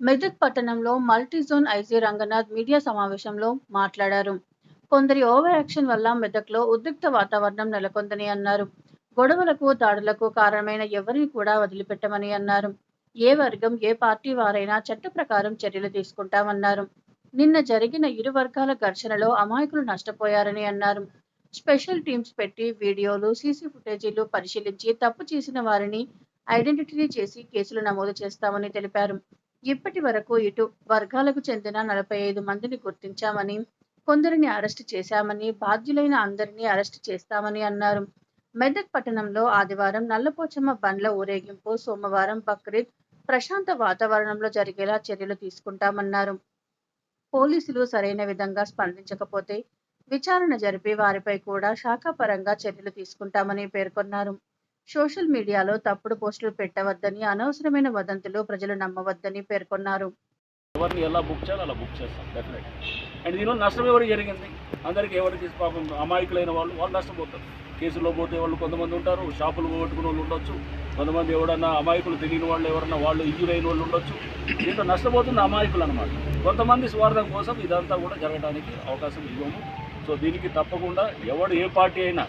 మెదక్ పట్టణంలో multizone IG Ranganath media సమావేశంలో మాట్లాడారు. కొందరి ఓవర్ యాక్షన్ వల్ల మెదక్లో ఉద్రిక్త వాతావరణం నెలకొందని అన్నారు. గొడవలకు దాడులకు కారణమైన ఎవరిని కూడా వదిలిపెట్టమని అన్నారు. ఏ వర్గం ఏ పార్టీ వారైనా చట్ట ప్రకారం చర్యలు తీసుకుంటామన్నారు. నిన్న జరిగిన ఇరు వర్గాల ఘర్షణలో అమాయకులు నష్టపోయారని అన్నారు. స్పెషల్ టీమ్స్ పెట్టి వీడియోలు సీసీ ఫుటేజీలు పరిశీలించి తప్పు చేసిన వారిని ఐడెంటిటీ చేసి కేసులు నమోదు చేస్తామని తెలిపారు. ఇప్పటి వరకు ఇటు వర్గాలకు చెందిన నలభై ఐదు మందిని గుర్తించామని కొందరిని అరెస్టు చేశామని బాధ్యులైన అందరినీ అరెస్టు చేస్తామని అన్నారు. మెదక్ పట్టణంలో ఆదివారం నల్లపోచమ్మ బండ్ల ఊరేగింపు సోమవారం బక్రీద్ ప్రశాంత వాతావరణంలో జరిగేలా చర్యలు తీసుకుంటామన్నారు. పోలీసులు సరైన విధంగా స్పందించకపోతే విచారణ జరిపి వారిపై కూడా శాఖాపరంగా చర్యలు తీసుకుంటామని పేర్కొన్నారు. సోషల్ మీడియాలో తప్పుడు పోస్టులు పెట్టవద్దని అనవసరమైన వదంతులు ప్రజలు నమ్మవద్దని పేర్కొన్నారు. ఎవరిని ఎలా బుక్ చేయాలో అలా బుక్ చేస్తాం డెఫినెట్ అండ్ దీనిలో నష్టం ఎవరికి జరిగింది? అందరికీ ఎవరికి పాపం అమాయకులైన వాళ్ళు వాళ్ళు నష్టపోతారు కేసులో పోతే వాళ్ళు కొంతమంది ఉంటారు షాపులు పోగొట్టుకునే వాళ్ళు ఉండొచ్చు. కొంతమంది ఎవడన్నా అమాయకులు తెలియని వాళ్ళు ఎవరన్నా వాళ్ళు ఇంజూర్ వాళ్ళు ఉండొచ్చు. దీంట్లో నష్టపోతున్న అమాయకులు అనమాట కొంతమంది స్వార్థం కోసం ఇదంతా కూడా జరగడానికి అవకాశం ఇవ్వము. సో దీనికి తప్పకుండా ఎవడు ఏ పార్టీ అయినా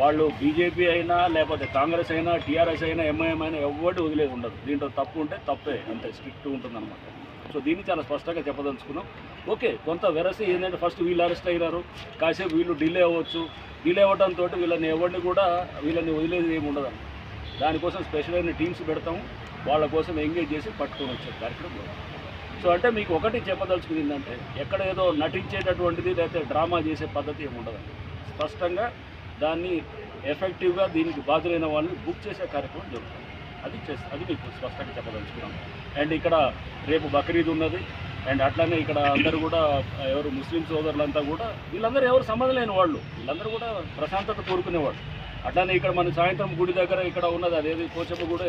వాళ్ళు బీజేపీ అయినా లేకపోతే కాంగ్రెస్ అయినా టీఆర్ఎస్ అయినా ఎంఐఎం అయినా ఎవరు వదిలేదు ఉండదు. దీంట్లో తప్పు ఉంటే తప్పే అంతే స్ట్రిక్ట్ ఉంటుందన్నమాట. సో దీన్ని చాలా స్పష్టంగా చెప్పదలుచుకున్నాం. ఓకే కొంత వెరసి ఏంటంటే ఫస్ట్ వీళ్ళు అరెస్ట్ అయినారు. కాసేపు వీళ్ళు డిలే అవ్వచ్చు. డిలే అవ్వడంతో వీళ్ళని ఎవరిని కూడా వీళ్ళని వదిలేది ఏమి ఉండదు దానికోసం స్పెషల్ అయిన టీమ్స్ పెడతాము. వాళ్ళ కోసం ఎంగేజ్ చేసి పట్టుకొని వచ్చే కార్యక్రమం సో అంటే మీకు ఒకటి చెప్పదలుచుకుంది ఏంటంటే ఎక్కడ ఏదో నటించేటటువంటిది లేకపోతే డ్రామా చేసే పద్ధతి ఏమి ఉండదండి స్పష్టంగా దాన్ని ఎఫెక్టివ్గా దీనికి బాధ్యులైన వాళ్ళని బుక్ చేసే కార్యక్రమం జరుగుతుంది. అది చేసి అది మీకు స్పష్టంగా చెప్పదలుచుకున్నాం. అండ్ ఇక్కడ రేపు బక్రీద్ ఉన్నది. అండ్ అట్లానే ఇక్కడ అందరూ కూడా ఎవరు ముస్లిం సోదరులంతా కూడా వీళ్ళందరూ ఎవరు సంబంధం లేని వాళ్ళు. వీళ్ళందరూ కూడా ప్రశాంతత కోరుకునేవాళ్ళు. అట్లానే ఇక్కడ మన సాయంత్రం గుడి దగ్గర ఇక్కడ ఉన్నది అదేది పోచమ్మ కూడా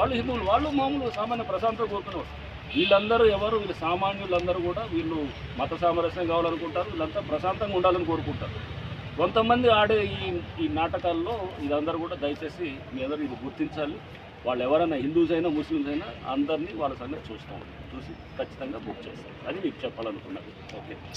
వాళ్ళు హిందువులు వాళ్ళు మామూలు సామాన్య ప్రశాంతత కోరుకునేవాళ్ళు. వీళ్ళందరూ ఎవరు వీళ్ళు సామాన్యులందరూ కూడా వీళ్ళు మత సామరస్యం కావాలనుకుంటారు వీళ్ళంతా ప్రశాంతంగా ఉండాలని కోరుకుంటారు. కొంతమంది ఆడే ఈ ఈ నాటకాల్లో ఇదందరూ కూడా దయచేసి మీ అందరూ ఇది గుర్తించాలి. వాళ్ళు ఎవరైనా హిందూస్ అయినా ముస్లిమ్స్ అయినా అందరినీ వాళ్ళ సంగతి చూస్తాం. చూసి ఖచ్చితంగా బుక్ చేస్తాం. అది మీకు చెప్పాలనుకున్నది. Okay sir.